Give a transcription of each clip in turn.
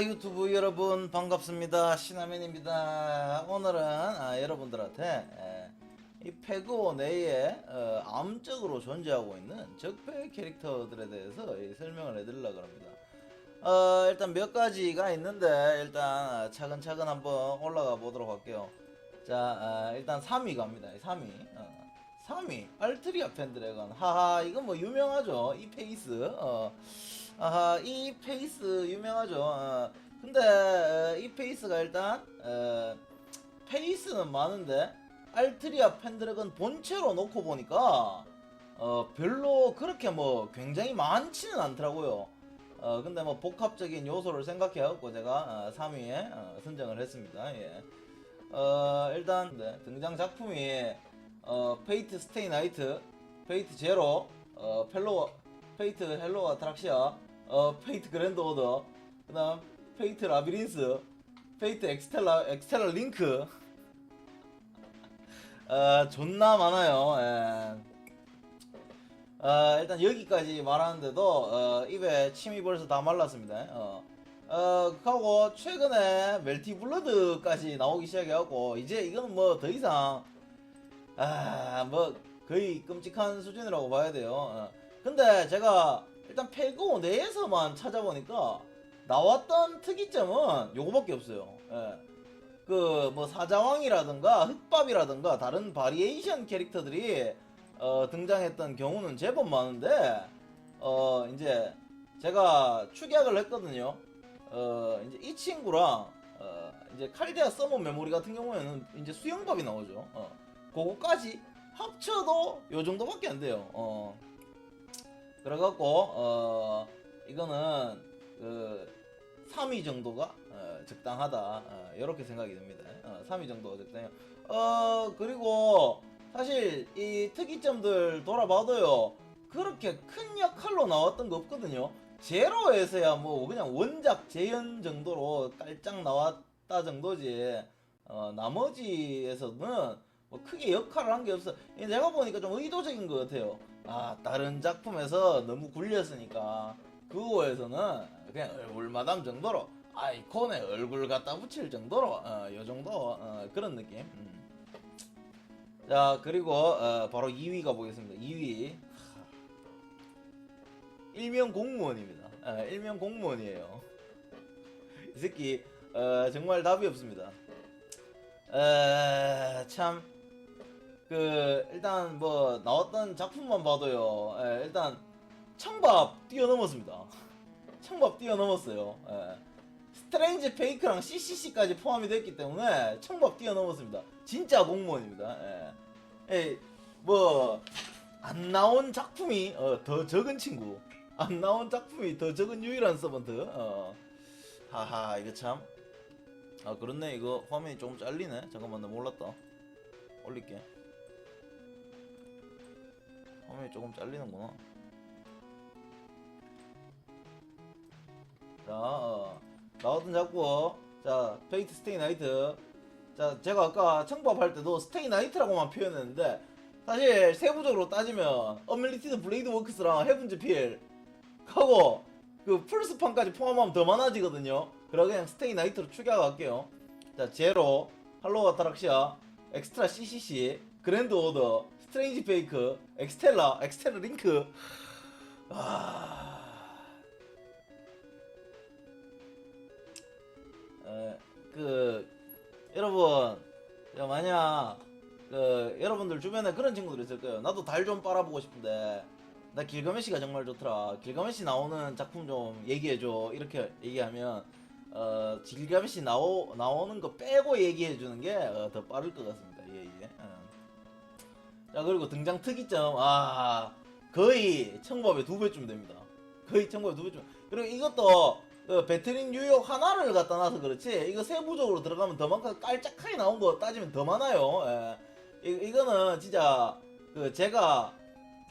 자 유튜브 여러분 반갑습니다. 시나맨입니다. 오늘은 아, 여러분들한테 에, 이 페그오 내에 어, 암적으로 존재하고 있는 적폐 캐릭터들에 대해서 이 설명을 해드리려고 합니다. 어, 일단 몇 가지가 있는데 일단 차근차근 한번 올라가 보도록 할게요. 자 아, 일단 3위 갑니다 3위. 어, 3위. 알트리아 펜드래건 하하 이건 뭐 유명하죠? 이 페이스. 어, 아하 이 페이스 유명하죠. 어, 근데 어, 이 페이스가 일단 어, 페이스는 많은데 알트리아 펜드래건 본체로 놓고 보니까 어, 별로 그렇게 뭐 굉장히 많지는 않더라고요. 어, 근데 뭐 복합적인 요소를 생각해갖고 제가 어, 3위에 어, 선정을 했습니다. 예. 어, 일단 네, 등장 작품이 어, 페이트 스테이 나이트, 페이트 제로, 어, 펠로, 페이트 헬로 아트락시아, 어, 페이트 그랜드 오더, 그다음 페이트 라비린스, 페이트 엑스텔라 엑스텔라 링크. 어, 존나 많아요. 예. 어, 일단 여기까지 말하는데도 어, 입에 침이 벌써 다 말랐습니다. 어, 어, 하고 최근에 멜티 블러드까지 나오기 시작해갖고 이제 이거는 뭐 더 이상 아, 뭐 거의 끔찍한 수준이라고 봐야 돼요. 어. 근데 제가 일단 페고 내에서만 찾아보니까 나왔던 특이점은 요거밖에 없어요. 그뭐 사자왕이라든가 흑밥이라든가 다른 바리에이션 캐릭터들이 어, 등장했던 경우는 제법 많은데 어 이제 제가 축약을 했거든요. 어 이제 이 친구랑 어 이제 칼디아 서머 메모리 같은 경우에는 이제 수영밥이 나오죠. 어 그거까지 합쳐도 요 정도밖에 안 돼요. 어. 그래갖고 어 이거는 그 3위 정도가 어, 적당하다. 어, 이렇게 생각이 듭니다. 어, 3위 정도가 적당해요. 어 그리고 사실 이 특이점들 돌아봐도요 그렇게 큰 역할로 나왔던 거 없거든요. 제로에서야 뭐 그냥 원작 재현 정도로 깔짝 나왔다 정도지. 어 나머지에서는 뭐 크게 역할을 한 게 없어. 이 내가 보니까 좀 의도적인 것 같아요. 아 다른 작품에서 너무 굴렸으니까 그거에서는 그냥 얼굴마담 정도로 아이콘에 얼굴 갖다 붙일 정도로 어, 요 정도 어, 그런 느낌. 음. 자 그리고 어, 바로 2위 가보겠습니다. 2위 일명 공무원입니다. 어, 일명 공무원이에요. 이 새끼 어, 정말 답이 없습니다. 에, 참, 그, 일단 뭐, 나왔던 작품만 봐도요, 에, 일단, 청밥 뛰어넘었습니다. 청밥 뛰어넘었어요. 에. 스트레인지 페이크랑 CCC까지 포함이 됐기 때문에 청밥 뛰어넘었습니다. 진짜 공무원입니다. 에. 에, 뭐, 안 나온 작품이 어, 더 적은 친구. 안 나온 작품이 더 적은 유일한 서번트. 어. 하하, 이거 참. 아 그렇네 이거 화면이 조금 잘리네 잠깐만 나 몰랐다 올릴게 조금 잘리는구나. 자 어, 나왔던 작품 자 페이트 스테이 나이트. 자 제가 아까 청밥할 때도 스테이 나이트라고만 표현했는데 사실 세부적으로 따지면 어밀리티드 블레이드 워크스랑 헤븐즈 필 하고 그 플스판까지 포함하면 더 많아지거든요. 그래 그냥 스테이 나이트로 추격할게요. 자 제로, 할로우 아타락시아, 엑스트라 CCC, 그랜드 오더, 스트레인지 페이크, 엑스텔라, 엑스텔라 링크. 아... 에, 그 여러분 야, 만약 그 여러분들 주변에 그런 친구들 있을 거예요. 나도 달 좀 빨아보고 싶은데 나 길가메시가 정말 좋더라. 길가메시 나오는 작품 좀 얘기해줘. 이렇게 얘기하면 어 길가메시 나오 나오는 거 빼고 얘기해 주는 게 더 빠를 것 같습니다. 예 예. 어. 자 그리고 등장 특이점 아 거의 청법의 두 배쯤 됩니다. 거의 청법의 두 배쯤. 그리고 이것도 그 배터리 뉴욕 하나를 갖다 놔서 그렇지 이거 세부적으로 들어가면 더 많고 깔짝하게 나온 거 따지면 더 많아요. 예. 이, 이거는 진짜 그 제가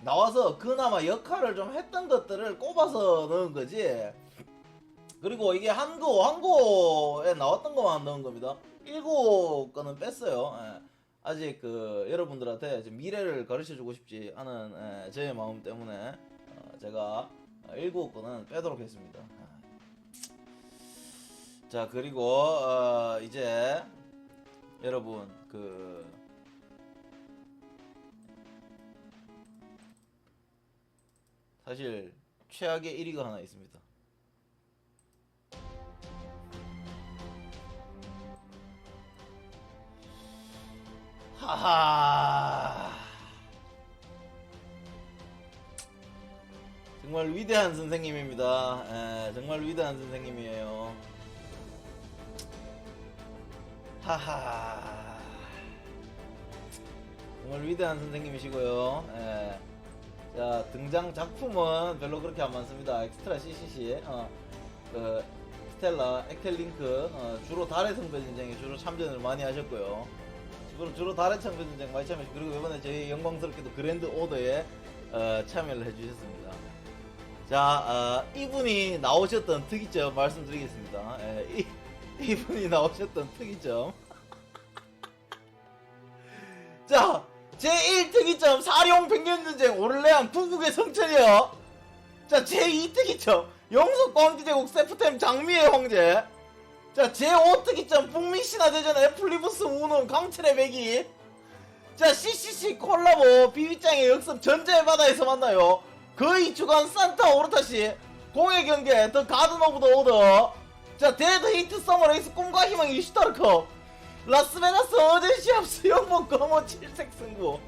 나와서 그나마 역할을 좀 했던 것들을 꼽아서 넣은 거지. 그리고 이게 한고 한고에 나왔던 것만 넣은 겁니다. 일곱 거는 뺐어요. 예. 아직 그 여러분들한테 미래를 가르쳐주고 싶지 않은 예, 제 마음 때문에 어, 제가 일곱 거는 빼도록 했습니다. 아. 자 그리고 어, 이제 여러분 그 사실 최악의 1위가 하나 있습니다. 하하 정말 위대한 선생님입니다. 에, 정말 위대한 선생님이에요. 하하 정말 위대한 선생님이시고요. 에. 자 등장 작품은 별로 그렇게 안 많습니다. 엑스트라 CCC, 어, 그 스텔라, 액텔링크 어, 주로 달의 성배 전쟁에 주로 참전을 많이 하셨고요. 주로 주로 달의 성배 전쟁 많이 참여하시고 그리고 이번에 저희 영광스럽게도 그랜드 오더에 어, 참여를 해주셨습니다. 자 어, 이분이 나오셨던 특이점 말씀드리겠습니다. 예, 이, 이분이 나오셨던 특이점. 자, 제1특이점 사룡 백년전쟁 오를레안 구국의 성천이요. 자, 제2특이점 영속 광기제국 세프템 장미의 황제. 자, 제5특이점 북미 신화대전 애플리부스 우는 강철의 배기. 자, CCC 콜라보 비비짱의 역습 전제의 바다에서 만나요. 거의 주간 산타 오르타시 공의 경계 더 가든 오브 더 오더. 자, 데드 히트 서머 레이스 꿈과 희망의 슈타르컵. 라스베가스 어제 시합 수영복 검은 칠색 승부.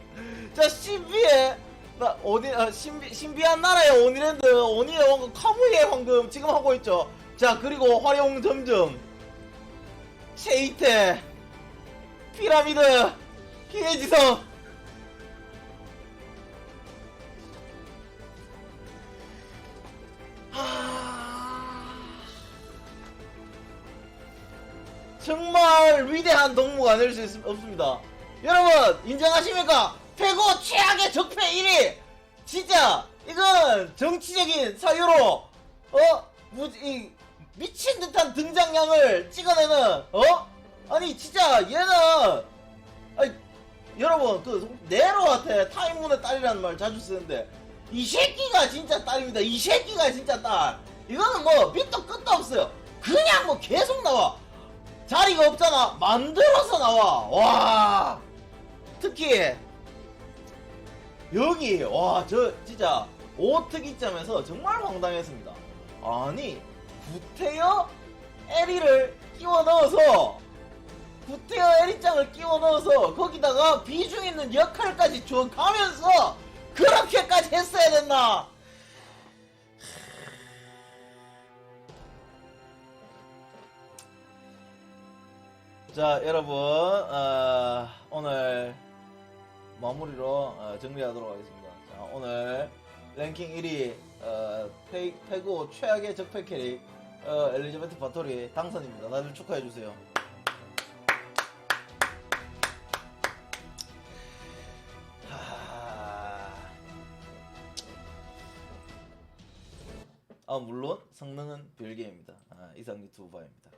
자 신비의 나 어디 아, 신비 신비한 나라의 오니랜드 오니의 황금 카무이의 황금 지금 하고 있죠. 자 그리고 화룡 점점 쉐이테 피라미드 희해지성 하... 정말 위대한 동무가 아닐 수 있, 없습니다. 여러분 인정하십니까? 최고 최악의 적폐 1위. 진짜 이건 정치적인 사유로 어? 무, 이, 미친 듯한 등장량을 찍어내는 어? 아니 진짜 얘는 아니, 여러분 그 네로한테 타이문의 딸이라는 말 자주 쓰는데 이 새끼가 진짜 딸입니다. 이 새끼가 진짜 딸. 이거는 뭐 밑도 끝도 없어요. 그냥 뭐 계속 나와. 자리가 없잖아. 만들어서 나와. 와. 특히 여기 와 저 진짜 오특이점에서 정말 황당했습니다. 아니 구태여 에리를 끼워 넣어서 구태여 에리짱을 끼워 넣어서 거기다가 비중 있는 역할까지 줘 가면서 그렇게까지 했어야 됐나? 자 여러분 어, 오늘 마무리로 어, 정리하도록 하겠습니다. 자, 오늘 랭킹 1위 어, 페, 페고 최악의 적폐 캐릭 어, 엘리자베트 바토리 당선입니다. 다들 축하해 주세요. 하... 아 물론 성능은 별개입니다. 아, 이상. 감사합니다.